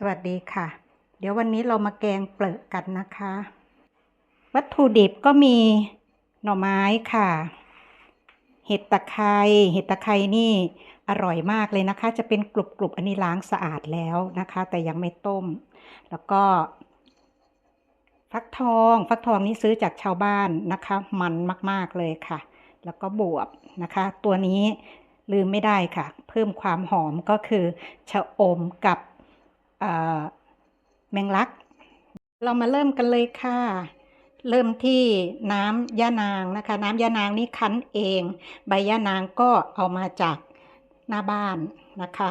สวัสดีค่ะ เดี๋ยววันนี้เรามาแกงเปลือกกันนะคะ วัตถุดิบก็มีหน่อไม้ค่ะ เห็ดตะไคร้เห็ดตะไคร้นี่อร่อยมากเลยนะคะ จะเป็นกรุบๆอันนี้ล้างสะอาดแล้วนะคะ แต่ยังไม่ต้ม แล้วก็ ฟักทอง ฟักทองนี่ซื้อจากชาวบ้านนะคะ มันมากๆเลยค่ะ แล้วก็บวบนะคะ ตัวนี้ลืมไม่ได้ค่ะ เพิ่มความหอมก็คือชะอมกับ แมงลัก เรามาเริ่มกันเลยค่ะ เริ่มที่น้ำย่านางนะคะ น้ำย่านางนี่คั้นเอง ใบย่านางก็เอามาจากหน้าบ้านนะคะ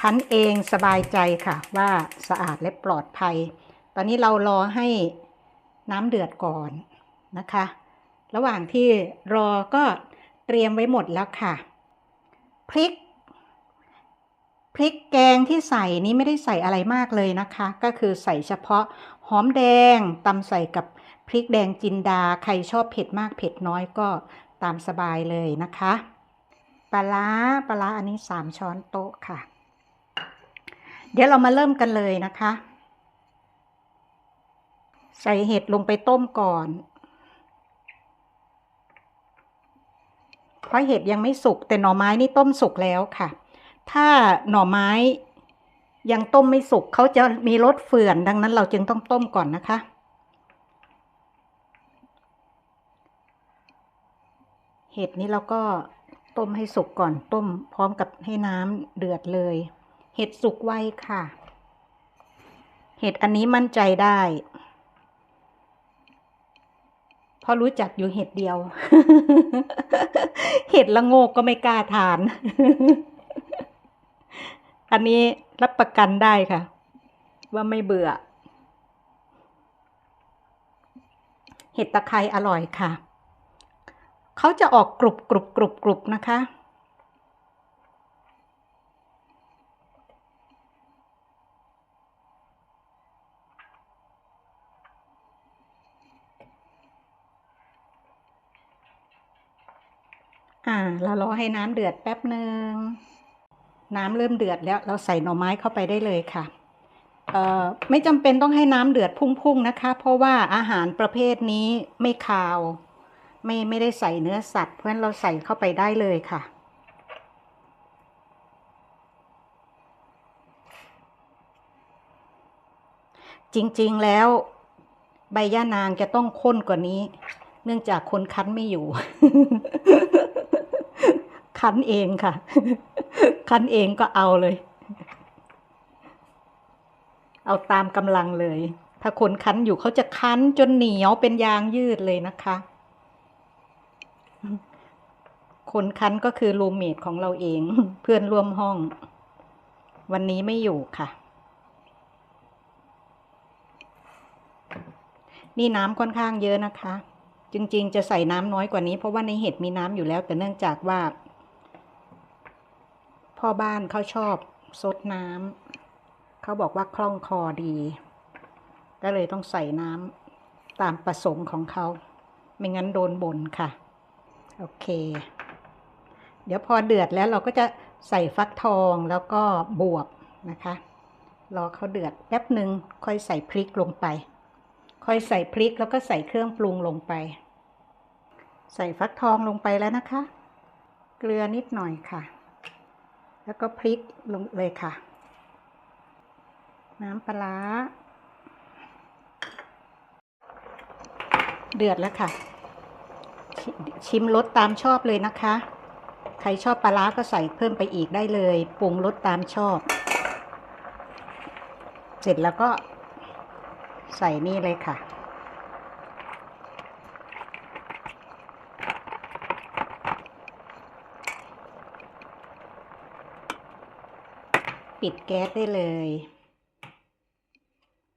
คั้นเองสบายใจค่ะ ว่าสะอาดและปลอดภัย ตอนนี้เรารอให้น้ำเดือดก่อนนะคะ ระหว่างที่รอก็เตรียมไว้หมดแล้วค่ะ พริก พริกแกงที่ใส่นี้ไม่ได้ใส่อะไรมากเลยนะคะ ก็คือใส่เฉพาะหอมแดงตำใส่กับพริกแดงจินดา ใครชอบเผ็ดมากเผ็ดน้อยก็ตามสบายเลยนะคะปลาร้าปลาร้าอันนี้ 3 ช้อนโต๊ะค่ะ เดี๋ยวเรามาเริ่มกันเลยนะคะ ใส่เห็ดลงไปต้มก่อน เพราะเห็ดยังไม่สุกแต่หน่อไม้นี่ต้มสุกแล้วค่ะ ถ้าหน่อไม้ยังต้มไม่สุกเขาจะมีรสเฟื่อนดังนั้นเราจึงต้องต้มก่อนนะคะ เห็ดนี้เราก็ต้มให้สุกก่อนต้มพร้อมกับให้น้ำเดือดเลย เห็ดสุกไวค่ะ เห็ดอันนี้มั่นใจได้เพราะรู้จักอยู่เห็ดเดียว เห็ดละโงกก็ไม่กล้าทาน อันนี้รับประกันได้ค่ะ ว่าไม่เบื่อ เห็ดตะไคร้อร่อยค่ะ เขาจะออกกรุบกรุบกรุบกรุบนะคะ อ่าเรารอให้น้ำเดือดแป๊บหนึ่ง น้ำเริ่มเดือดแล้ว เราใส่หน่อไม้เข้าไปได้เลยค่ะเอ่อไม่จำเป็นต้องให้น้ำเดือดพุ่งๆนะคะ เพราะว่าอาหารประเภทนี้ไม่คาว ไม่ไม่ได้ใส่เนื้อสัตว์ เพราะฉะนั้นเราใส่เข้าไปได้เลยค่ะ จริงๆแล้วใบย่านางจะต้องข้นกว่านี้ เนื่องจากคนคั้นไม่อยู่ คั้นเองค่ะ คันเองก็เอาเลย เอาตามกำลังเลย ถ้าคนคั้นอยู่เขาจะคั้นจนเหนียวเป็นยางยืดเลยนะคะ คนคั้นก็คือรูมเมทของเราเอง เพื่อนร่วมห้อง วันนี้ไม่อยู่ค่ะ นี่น้ำค่อนข้างเยอะนะคะ จริง ๆ จะใส่น้ำน้อยกว่านี้เพราะว่าในเห็ดมีน้ำอยู่แล้ว แต่เนื่องจากว่า พ่อบ้านเขาชอบซดน้ำเขาบอกว่าคล่องคอดี ก็เลยต้องใส่น้ำตามประสงค์ของเขา ไม่งั้นโดนบ่นค่ะ โอเค เดี๋ยวพอเดือดแล้วเราก็จะใส่ฟักทองแล้วก็บวบนะคะ รอเขาเดือดแป๊บหนึ่งค่อยใส่พริกลงไป ค่อยใส่พริกแล้วก็ใส่เครื่องปรุงลงไป ใส่ฟักทองลงไปแล้วนะคะ เกลือนิดหน่อยค่ะ แล้วก็พริกลงเลยค่ะ น้ำปลาเดือดแล้วค่ะชชิมรสตามชอบเลยนะคะ ใครชอบปลาร้าก็ใส่เพิ่มไปอีกได้เลยปรุงรสตามชอบ เสร็จแล้วก็ใส่นี่เลยค่ะ ปิดแก๊สได้เลย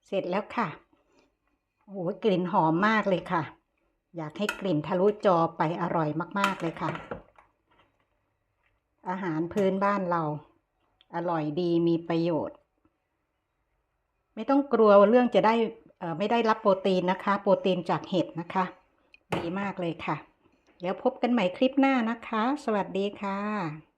เสร็จแล้วค่ะโอ้โหกลิ่นหอมมากเลยค่ะ อยากให้กลิ่นทะลุจอไปอร่อยมาก ๆ เลยค่ะ อาหารพื้นบ้านเรา อร่อยดีมีประโยชน์ ไม่ต้องกลัวเรื่องจะได้ไม่ได้รับโปรตีนนะคะ โปรตีนจากเห็ดนะคะ ดีมากเลยค่ะ แล้วพบกันใหม่คลิปหน้านะคะ สวัสดีค่ะ